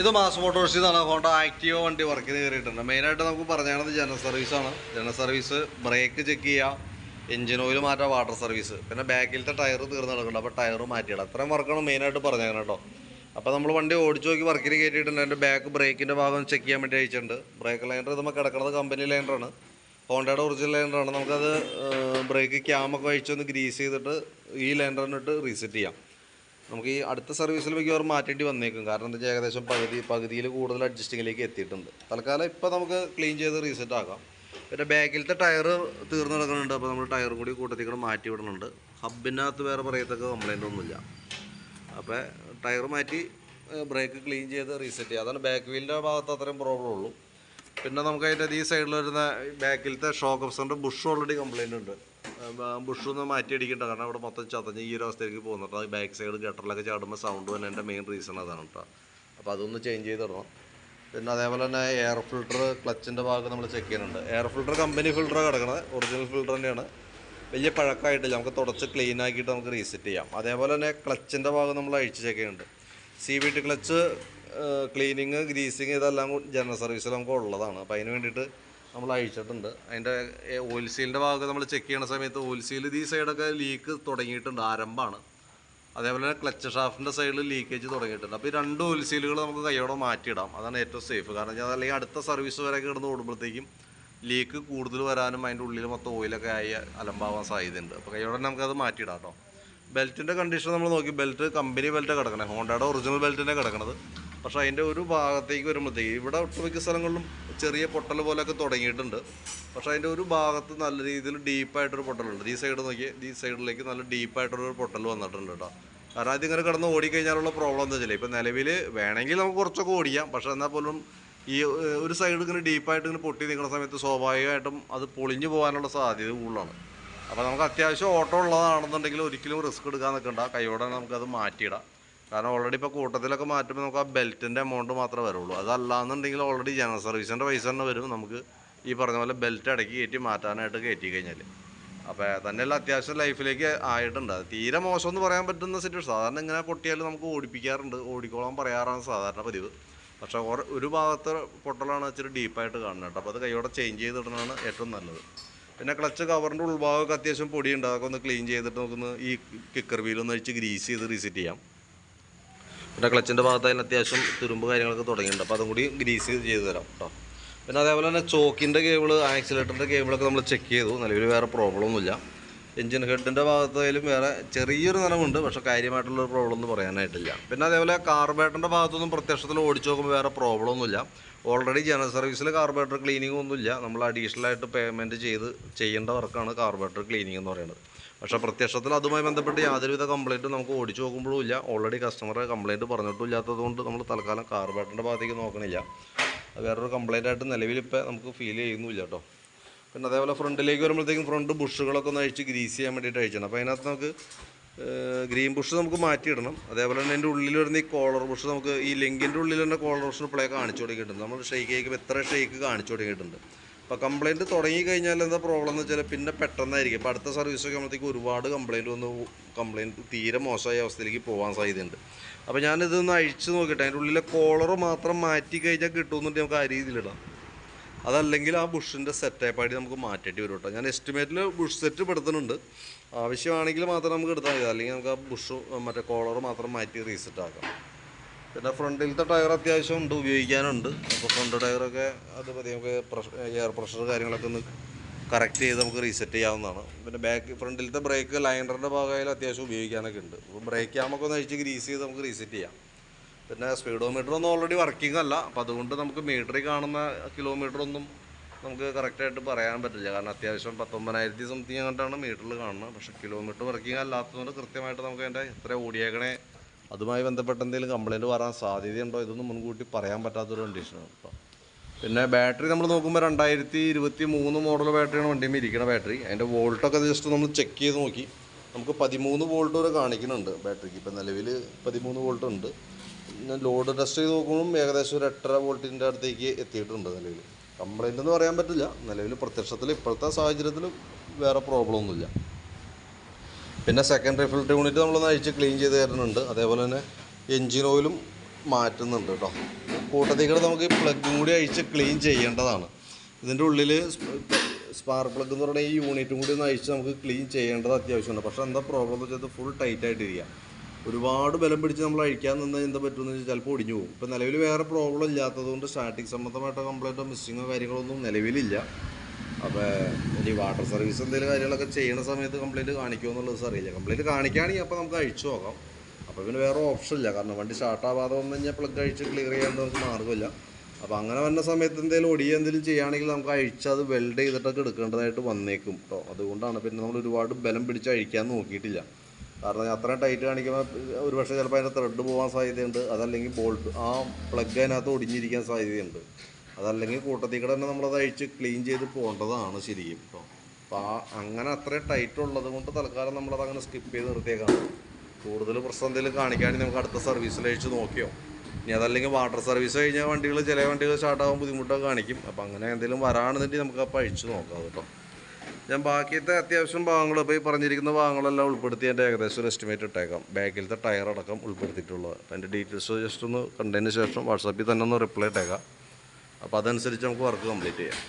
ഇത് മാസ് മോട്ടോഴ്സിൽ നിന്നാണ് Honda Activa വണ്ടി വർക്കിന് കയറിയിട്ടുണ്ട്. മെയിനായിട്ട് നമുക്ക് പറഞ്ഞത് ജനറൽ സർവീസാണ് ജനറൽ സർവീസ് ബ്രേക്ക് ചെക്ക് ചെയ്യുക എഞ്ചിൻ ഓയിൽ മാറ്റുക വാട്ടർ സർവീസ് പിന്നെ ബാക്കിലത്തെ ടയർ തീർന്ന് കിടക്കുന്നുണ്ട് അപ്പോൾ ടയർ മാറ്റിയിടാം. അത്രയും വർക്കാണ് മെയിനായിട്ട് പറഞ്ഞത് കേട്ടോ അപ്പോൾ നമ്മൾ വണ്ടി ഓടിച്ചു നോക്കി വർക്കിന് കയറ്റിയിട്ടുണ്ട് അതിന്റെ ബാക്ക് ബ്രേക്കിന്റെ ഭാഗം ചെക്ക് ചെയ്യാൻ വേണ്ടി അയച്ചിട്ടുണ്ട്. ബ്രേക്ക് ലൈനർ നമ്മൾ കിടക്കുന്നത് കമ്പനി ലൈനറാണ് ഹോണ്ടയുടെ ഒറിജിനൽ ലൈനറാണ് നമുക്കത് ബ്രേക്ക് ക്യാമൊക്കെ അഴിച്ചൊന്ന് ഗ്രീസ് ചെയ്തിട്ട് ഈ ലൈനറിനിട്ട് റീസെറ്റ് ചെയ്യാം. നമുക്ക് ഈ അടുത്ത സർവീസിൽ മിക്കവാറും മാറ്റേണ്ടി വന്നേക്കും. കാരണം എന്താ വെച്ചാൽ ഏകദേശം പകുതി പകുതിയിൽ കൂടുതൽ അഡ്ജസ്റ്റിങ്ങിലേക്ക് എത്തിയിട്ടുണ്ട്. തൽക്കാലം ഇപ്പോൾ നമുക്ക് ക്ലീൻ ചെയ്ത് റീസെറ്റ് ആക്കാം. പിന്നെ ബാക്കിലത്തെ ടയർ തീർന്നു കിടക്കുന്നുണ്ട്. അപ്പോൾ നമ്മൾ ടയറും കൂടി കൂട്ടത്തിൽ കൂടെ മാറ്റി വിടുന്നുണ്ട്. ഹബിനകത്ത് വേറെ പറയത്തക്ക കംപ്ലൈന്റ് ഒന്നുമില്ല. അപ്പോൾ ടയർ മാറ്റി ബ്രേക്ക് ക്ലീൻ ചെയ്ത് റീസെറ്റ് ചെയ്യുക അതാണ് ബാക്ക് വീലിന്റെ ഭാഗത്ത് അത്രയും പ്രോബ്ലം ഉള്ളൂ. പിന്നെ നമുക്ക് അതിന്റെ ഈ സൈഡിൽ വരുന്ന ബാക്കിലത്തെ ഷോക്ക് ഓപ്സറിന്റെ ബുഷ് ഓൾറെഡി കംപ്ലൈന്റ് ഉണ്ട്. ബുഷ് ഒന്ന് മാറ്റി അടിക്കണ്ട കാരണം അവിടെ മൊത്തം ചതഞ്ഞ് ഈ ഒരു അവസ്ഥയിലേക്ക് പോകുന്നുണ്ട് ബാക്ക് സൈഡ് ഗട്ടറിലൊക്കെ ചാടുമ്പോൾ സൗണ്ട് തന്നെ എന്റെ മെയിൻ റീസൺ അതാണ് കേട്ടോ അപ്പോൾ അതൊന്ന് ചേഞ്ച് ചെയ്ത് പിന്നെ അതേപോലെ തന്നെ എയർ ഫിൽട്ടർ ക്ലച്ചിന്റെ ഭാഗം നമ്മൾ ചെക്ക് ചെയ്യുന്നുണ്ട്. എയർ ഫിൽട്ടർ കമ്പനി ഫിൽട്ടറാണ് കിടക്കുന്നത് ഒറിജിനൽ ഫിൽട്ടർ തന്നെയാണ്. വലിയ പഴക്കമായിട്ടില്ല. നമുക്ക് തുടച്ച് ക്ലീൻ ആക്കിയിട്ട് നമുക്ക് റീസെറ്റ് ചെയ്യാം. അതേപോലെ തന്നെ ക്ലച്ചിന്റെ ഭാഗം നമ്മൾ അഴിച്ച് ചെക്ക് ചെയ്യുന്നുണ്ട്. C B T clutch cleaning greasing ഇതെല്ലാം ജനറൽ സർവീസിൽ നമുക്ക് ഉള്ളതാണ്. അപ്പോൾ അതിന് വേണ്ടിയിട്ട് നമ്മൾ അഴിച്ചിട്ടുണ്ട്. അതിന്റെ ഓയിൽ സീലിന്റെ ഭാഗം നമ്മൾ ചെക്ക് ചെയ്യുന്ന സമയത്ത് ഓയിൽ സീൽ ഈ സൈഡൊക്കെ ലീക്ക് തുടങ്ങിയിട്ടുണ്ട് ആരംഭമാണ്. അതേപോലെ തന്നെ ക്ലച്ച് ഷാഫ്റ്റിന്റെ സൈഡിൽ ലീക്കേജ് തുടങ്ങിയിട്ടുണ്ട്. അപ്പോൾ ഈ രണ്ട് ഓയിൽ സീലുകൾ നമുക്ക് കൈയോടെ മാറ്റിയിടാം. അതാണ് ഏറ്റവും സേഫ് കാരണം വെച്ചാൽ അല്ലെങ്കിൽ അടുത്ത സർവീസ് വരെ കിടന്ന് ഓടുമ്പോഴത്തേക്കും ലീക്ക് കൂടുതൽ വരാനും അതിന്റെ ഉള്ളിൽ മൊത്തം ഓയിലൊക്കെ ആയി അലമ്പാവാൻ സാധ്യതയുണ്ട്. അപ്പോൾ കൈയോടെ തന്നെ നമുക്കത് മാറ്റിയിടാം കേട്ടോ. ബെൽറ്റിന്റെ കണ്ടീഷൻ നമ്മൾ നോക്കി. ബെൽറ്റ് കമ്പനി ബെൽറ്റ് കിടക്കണേ. ഹോണ്ടയുടെ ഒറിജിനൽ ബെൽറ്റിനെ കിടക്കണത്. പക്ഷേ അതിന്റെ ഒരു ഭാഗത്തേക്ക് വരുമ്പോഴത്തേക്ക് ഇവിടെ ഒട്ടുമിക്ക സ്ഥലങ്ങളിലും ചെറിയ പൊട്ടൽ പോലെയൊക്കെ തുടങ്ങിയിട്ടുണ്ട്. പക്ഷേ അതിന്റെ ഒരു ഭാഗത്ത് നല്ല രീതിയിൽ ഡീപ്പായിട്ടൊരു പൊട്ടലുണ്ട്. ഈ സൈഡ് നോക്കി ഈ സൈഡിലേക്ക് നല്ല ഡീപ്പായിട്ടൊരു പൊട്ടൽ വന്നിട്ടുണ്ട് കേട്ടോ. കാരണം അതിങ്ങനെ കിടന്ന് ഓടിക്കഴിഞ്ഞാലുള്ള പ്രോബ്ലം എന്താ വെച്ചാൽ ഇപ്പോൾ നിലവിൽ വേണമെങ്കിൽ നമുക്ക് കുറച്ചൊക്കെ ഓടിക്കാം. പക്ഷേ എന്നാൽ പോലും ഈ ഒരു സൈഡ് ഇങ്ങനെ ഡീപ്പായിട്ട് ഇങ്ങനെ പൊട്ടി നിൽക്കുന്ന സമയത്ത് സ്വാഭാവികമായിട്ടും അത് പൊളിഞ്ഞു പോകാനുള്ള സാധ്യത കൂടുതലാണ്. അപ്പോൾ നമുക്ക് അത്യാവശ്യം ഓട്ടോ ഉള്ളതാണെന്നുണ്ടെങ്കിൽ ഒരിക്കലും റിസ്ക് എടുക്കാൻ നിൽക്കണ്ട. കൈയോടെ നമുക്കത് മാറ്റിയിടാം. കാരണം ഓൾറെഡി ഇപ്പോൾ കൂട്ടത്തിലൊക്കെ മാറ്റുമ്പോൾ നമുക്ക് ആ ബെൽറ്റിന്റെ എമൗണ്ട് മാത്രമേ വരുള്ളൂ. അതല്ലാന്നുണ്ടെങ്കിൽ ഓൾറെഡി ജനറൽ സർവീസിന്റെ പൈസ തന്നെ വരും. നമുക്ക് ഈ പറഞ്ഞ പോലെ ബെൽറ്റ് ഇടയ്ക്ക് കയറ്റി മാറ്റാനായിട്ട് കയറ്റി കഴിഞ്ഞാൽ അപ്പോൾ തന്നെയല്ല അത്യാവശ്യം ലൈഫിലേക്ക് ആയിട്ടുണ്ട്. അത് തീരെ മോശം എന്ന് പറയാൻ പറ്റുന്ന സിറ്റുവേഷൻ സാധാരണ ഇങ്ങനെ പൊട്ടിയാൽ നമുക്ക് ഓടിപ്പിക്കാറുണ്ട്. ഓടിക്കോളാൻ പറയാറാണ് സാധാരണ പതിവ്. പക്ഷേ ഒരു- ഭാഗത്ത് പൊട്ടലാണ് ഇച്ചിരി ഡീപ്പായിട്ട് കാണുന്നത് അപ്പോൾ അത് കൈയോടെ ചേഞ്ച് ചെയ്തിടുന്നതാണ് ഏറ്റവും നല്ലത്. പിന്നെ ക്ലച്ച് കവറിന്റെ ഉൾഭാഗമൊക്കെ അത്യാവശ്യം പൊടിയുണ്ട്. അതൊക്കെ ഒന്ന് ക്ലീൻ ചെയ്തിട്ട് നമുക്കൊന്ന് ഈ കിക്കർ വീലൊന്ന് അഴിച്ച് ഗ്രീസ് ചെയ്ത് റീസെറ്റ് ചെയ്യാം. പിന്നെ ക്ലച്ചിന്റെ അതിന് അത്യാവശ്യം തുരുമ്പ് കാര്യങ്ങളൊക്കെ തുടങ്ങിയിട്ടുണ്ട്. അപ്പോൾ അതും കൂടി ഗ്രീസ് ചെയ്ത് തരാം കേട്ടോ. പിന്നെ അതേപോലെ തന്നെ ചോക്കിന്റെ കേബിൾ ആക്സിലേറ്ററിന്റെ കേബിളൊക്കെ നമ്മൾ ചെക്ക് ചെയ്തു. നിലവിൽ വേറെ പ്രോബ്ലം ഒന്നുമില്ല. എഞ്ചിൻ ഹെഡിന്റെ ഭാഗത്തായാലും വേറെ ചെറിയൊരു നനവുണ്ട് പക്ഷേ കാര്യമായിട്ടുള്ള ഒരു പ്രോബ്ലം ഒന്നും പറയാനായിട്ടില്ല. പിന്നെ അതേപോലെ കാർബേറ്ററിന്റെ ഭാഗത്തൊന്നും പ്രത്യക്ഷത്തിൽ ഓടിച്ചു നോക്കുമ്പോൾ വേറെ പ്രോബ്ലം ഒന്നുമില്ല. ഓൾറെഡി ജനറൽ സർവീസിൽ കാർബേറ്റർ ക്ലീനിങ് ഒന്നുമില്ല. നമ്മൾ അഡീഷണൽ ആയിട്ട് പേയ്മെന്റ് ചെയ്ത് ചെയ്യേണ്ട വർക്കാണ് കാർബേറ്റർ ക്ലീനിങ് എന്ന് പറയുന്നത്. പക്ഷേ പ്രത്യക്ഷത്തിൽ അതുമായി ബന്ധപ്പെട്ട് യാതൊരുവിധ കംപ്ലൈന്റും നമുക്ക് ഓടിച്ചു നോക്കുമ്പോഴും ഇല്ല. ഓൾറെഡി കസ്റ്റമർ കംപ്ലൈന്റ് പറഞ്ഞിട്ടും ഇല്ലാത്തതുകൊണ്ട് നമ്മൾ തൽക്കാലം കാർബേറ്ററിന്റെ ഭാഗത്തേക്ക് നോക്കണില്ല. വേറൊരു കംപ്ലൈന്റ് ആയിട്ട് നിലവിൽ ഇപ്പോൾ നമുക്ക് ഫീൽ ചെയ്യുന്നില്ല കേട്ടോ. പിന്നെ അതേപോലെ ഫ്രണ്ടിലേക്ക് വരുമ്പോഴത്തേക്കും ഫ്രണ്ട് ബുഷുകളൊക്കെ ഒന്ന് അഴിച്ച് ഗ്രീസ് ചെയ്യാൻ വേണ്ടിയിട്ട് അഴിച്ചണം. അപ്പോൾ അതിനകത്ത് നമുക്ക് ഗ്രീൻ ബുഷ് നമുക്ക് മാറ്റിയിടണം. അതേപോലെ തന്നെ അതിന്റെ ഉള്ളിൽ വരുന്ന ഈ കോളർ ബുഷ് നമുക്ക് ഈ ലെങ്കിന്റെ ഉള്ളിൽ തന്നെ കോളർ ബുഷിന് പ്ലേ കാണിച്ചു തുടങ്ങിയിട്ടുണ്ട് നമ്മൾ ഷെയ്ക്ക് കഴിക്കുമ്പോൾ എത്ര ഷെയ്ക്ക് കാണിച്ചു തുടങ്ങിയിട്ടുണ്ട് അപ്പോൾ കംപ്ലയിന്റ് തുടങ്ങി കഴിഞ്ഞാൽ എന്താ പ്രോബ്ലം എന്ന് വെച്ചാൽ പിന്നെ പെട്ടെന്നായിരിക്കും. ഇപ്പോൾ അടുത്ത സർവീസ് ഒക്കെ ആകുമ്പോഴത്തേക്ക് ഒരുപാട് കംപ്ലയിന്റ് വന്ന് കംപ്ലയിന്റ് തീരെ മോശമായ അവസ്ഥയിലേക്ക് പോകാൻ സാധ്യതയുണ്ട്. അപ്പോൾ ഞാനിതൊന്ന് അഴിച്ച് നോക്കിയിട്ട് അതിന്റെ ഉള്ളിലെ കോളർ മാത്രം മാറ്റി കഴിഞ്ഞാൽ കിട്ടുമെന്നുണ്ടെങ്കിൽ നമുക്ക് ആ രീതിയിലിടാം അതല്ലെങ്കിൽ ആ ബുഷിന്റെ സെറ്റപ്പായിട്ട് നമുക്ക് മാറ്റേണ്ടി വരും കേട്ടോ. ഞാൻ എസ്റ്റിമേറ്റിൽ ബുഷ് സെറ്റ് പെടുത്തുന്നുണ്ട്. ആവശ്യമാണെങ്കിൽ മാത്രം നമുക്ക് എടുത്താൽ മതി. അല്ലെങ്കിൽ നമുക്ക് ആ ബുഷ് മറ്റേ കോളർ മാത്രം മാറ്റി റീസെറ്റ് ആക്കാം. പിന്നെ ഫ്രണ്ടിലത്തെ ടയർ അത്യാവശ്യം ഉണ്ട് ഉപയോഗിക്കാനുണ്ട്. അപ്പോൾ ഫ്രണ്ട് ടയറൊക്കെ അത് മതി നമുക്ക് പ്രഷർ എയർ പ്രഷർ കാര്യങ്ങളൊക്കെ ഒന്ന് കറക്റ്റ് ചെയ്ത് നമുക്ക് റീസെറ്റ് ചെയ്യാവുന്നതാണ്. പിന്നെ ബാക്ക് ഫ്രണ്ടിലത്തെ ബ്രേക്ക് ലൈനറിന്റെ ഭാഗമായാലും അത്യാവശ്യം ഉപയോഗിക്കാനൊക്കെ ഉണ്ട്. അപ്പോൾ ബ്രേക്ക് ആകുമ്പോൾ ഒന്ന് അഴിച്ച് ഗ്രീസ് ചെയ്ത് നമുക്ക് റീസെറ്റ് ചെയ്യാം. പിന്നെ സ്പീഡോമീറ്റർ ഒന്നും ഓൾറെഡി വർക്കിംഗ് അല്ല. അപ്പോൾ അതുകൊണ്ട് നമുക്ക് മീറ്ററിൽ കാണുന്ന കിലോമീറ്റർ ഒന്നും നമുക്ക് കറക്റ്റായിട്ട് പറയാൻ പറ്റില്ല. കാരണം അത്യാവശ്യം പത്തൊമ്പതിനായിരത്തി സംതിങ് അങ്ങോട്ടാണ് മീറ്ററിൽ കാണുന്നത്. പക്ഷേ കിലോമീറ്റർ വർക്കിംഗ് അല്ലാത്തതുകൊണ്ട് കൃത്യമായിട്ട് നമുക്ക് അതിന്റെ എത്ര ഓടിയേക്കണേ അതുമായി ബന്ധപ്പെട്ട് എന്തെങ്കിലും കംപ്ലയിന്റ് വരാൻ സാധ്യതയുണ്ടോ ഇതൊന്നും മുൻകൂട്ടി പറയാൻ പറ്റാത്തൊരു കണ്ടീഷനാണ് കേട്ടോ പിന്നെ ബാറ്ററി നമ്മൾ നോക്കുമ്പോൾ രണ്ടായിരത്തി ഇരുപത്തി മൂന്ന് മോഡൽ ബാറ്ററിയാണ് വണ്ടിയിൽ ഇരിക്കുന്ന ബാറ്ററി അതിന്റെ വോൾട്ടൊക്കെ ജസ്റ്റ് നമ്മൾ ചെക്ക് ചെയ്ത് നോക്കി. നമുക്ക് പതിമൂന്ന് വോൾട്ട് വരെ കാണിക്കുന്നുണ്ട് ബാറ്ററിക്ക്. ഇപ്പം നിലവിൽ പതിമൂന്ന് വോൾട്ട് ഉണ്ട്. പിന്നെ ലോഡ് ടെസ്റ്റ് ചെയ്ത് നോക്കുമ്പോൾ ഏകദേശം ഒരു എട്ടര വോൾട്ടിന്റെ അടുത്തേക്ക് എത്തിയിട്ടുണ്ട് നിലവിൽ. കംപ്ലൈന്റ് എന്ന് പറയാൻ പറ്റില്ല. നിലവിൽ പ്രത്യക്ഷത്തിൽ ഇപ്പോഴത്തെ സാഹചര്യത്തിൽ വേറെ പ്രോബ്ലം ഒന്നുമില്ല. പിന്നെ സെക്കൻഡറി ഫിൽറ്റർ യൂണിറ്റ് നമ്മളൊന്ന് അഴിച്ച് ക്ലീൻ ചെയ്ത് തരുന്നുണ്ട്. അതേപോലെ തന്നെ എൻജിൻ ഓയിലും മാറ്റുന്നുണ്ട് കേട്ടോ. കൂട്ടത്തിൽ കൂടെ നമുക്ക് ഈ പ്ലഗും കൂടി അഴിച്ച് ക്ലീൻ ചെയ്യേണ്ടതാണ്. ഇതിന്റെ ഉള്ളിൽ സ്പാർക്ക് പ്ലഗ് എന്ന് പറഞ്ഞാൽ ഈ യൂണിറ്റും കൂടി ഒന്ന് അഴിച്ച് നമുക്ക് ക്ലീൻ ചെയ്യേണ്ടത് അത്യാവശ്യമാണ്. പക്ഷേ എന്താ പ്രോബ്ലം എന്ന് വെച്ചാൽ ഫുൾ ടൈറ്റ് ആയിട്ട് ഇരിക്കുക ഒരുപാട് ബലം പിടിച്ച് നമ്മൾ അഴിക്കാൻ നിന്നാൽ എന്താ പറ്റുമെന്ന് വെച്ചാൽ ചിലപ്പോൾ ഒടിഞ്ഞു പോകും. ഇപ്പം നിലവിൽ വേറെ പ്രോബ്ലം ഇല്ലാത്തതുകൊണ്ട് സ്റ്റാർട്ടിങ് സംബന്ധമായിട്ട് കംപ്ലൈന്റോ മിസ്സിങ്ങോ കാര്യങ്ങളൊന്നും നിലവിലില്ല. അപ്പോൾ ഇനി വാട്ടർ സർവീസ് എന്തെങ്കിലും കാര്യങ്ങളൊക്കെ ചെയ്യുന്ന സമയത്ത് കംപ്ലൈന്റ് കാണിക്കുമോ എന്നുള്ളത് അറിയില്ല. കംപ്ലൈന്റ് കാണിക്കുകയാണെങ്കിൽ അപ്പോൾ നമുക്ക് അഴിച്ചു നോക്കാം. അപ്പോൾ പിന്നെ വേറെ ഓപ്ഷൻ ഇല്ല. കാരണം വണ്ടി സ്റ്റാർട്ടാവാതെ വന്നു കഴിഞ്ഞാൽ പ്ലഗ് അഴിച്ച് ക്ലിയർ ചെയ്യാണ്ട് നമുക്ക് മാർഗമില്ല. അപ്പോൾ അങ്ങനെ വരുന്ന സമയത്ത് എന്തെങ്കിലും ഒടിയ എന്തെങ്കിലും ചെയ്യുകയാണെങ്കിൽ നമുക്ക് അഴിച്ച് അത് വെൽഡ് ചെയ്തിട്ടൊക്കെ എടുക്കേണ്ടതായിട്ട് വന്നേക്കും കേട്ടോ അതുകൊണ്ടാണ് പിന്നെ നമ്മൾ ഒരുപാട് ബലം പിടിച്ച് അഴിക്കാൻ നോക്കിയിട്ടില്ല. കാരണം അത്രയും ടൈറ്റ് കാണിക്കുമ്പോൾ ഒരു പക്ഷേ ചിലപ്പോൾ അതിന്റെ ത്രെഡ് പോകാൻ സാധ്യതയുണ്ട്. അതല്ലെങ്കിൽ ബോൾട്ട് ആ പ്ലഗ് അതിനകത്ത് ഒടിഞ്ഞിരിക്കാൻ സാധ്യതയുണ്ട്. അതല്ലെങ്കിൽ കൂട്ടത്തിൽ കൂടെ തന്നെ നമ്മളത് അഴിച്ച് ക്ലീൻ ചെയ്ത് പോകേണ്ടതാണ് ശരിക്കും കേട്ടോ അപ്പോൾ ആ അങ്ങനെ അത്രയും ടൈറ്റ് ഉള്ളത് കൊണ്ട് തൽക്കാലം നമ്മളത് അങ്ങനെ സ്കിപ്പ് ചെയ്ത് നിർത്തിയേക്കാണ്. കൂടുതൽ പ്രശ്നം എന്തെങ്കിലും കാണിക്കുകയാണെങ്കിൽ നമുക്ക് അടുത്ത സർവീസിൽ അഴിച്ച് നോക്കിയോ. ഇനി അതല്ലെങ്കിൽ വാട്ടർ സർവീസ് കഴിഞ്ഞാൽ വണ്ടികൾ ചില വണ്ടികൾ സ്റ്റാർട്ടാകാൻ ബുദ്ധിമുട്ടൊക്കെ കാണിക്കും. അപ്പോൾ അങ്ങനെ എന്തെങ്കിലും വരാണെന്നുണ്ടെങ്കിൽ നമുക്ക് അപ്പോൾ അഴിച്ചു നോക്കാം കേട്ടോ. ഞാൻ ബാക്കിയത്തെ അത്യാവശ്യം ഭാഗങ്ങൾ ഇപ്പോൾ ഈ പറഞ്ഞിരിക്കുന്ന ഭാഗങ്ങളെല്ലാം ഉൾപ്പെടുത്തി എന്റെ ഏകദേശം ഒരു എസ്റ്റിമേറ്റ് ഇട്ടേക്കാം. ബാക്കിലത്തെ ടയർ അടക്കം ഉൾപ്പെടുത്തിയിട്ടുള്ളത്. അപ്പോൾ എന്റെ ഡീറ്റെയിൽസ് ജസ്റ്റ് ഒന്ന് കണ്ടതിന് ശേഷം വാട്സാപ്പിൽ തന്നെ ഒന്ന് റിപ്ലൈ ഇട്ടേക്കാം. അപ്പോൾ അതനുസരിച്ച് നമുക്ക് വർക്ക് കംപ്ലീറ്റ് ചെയ്യാം.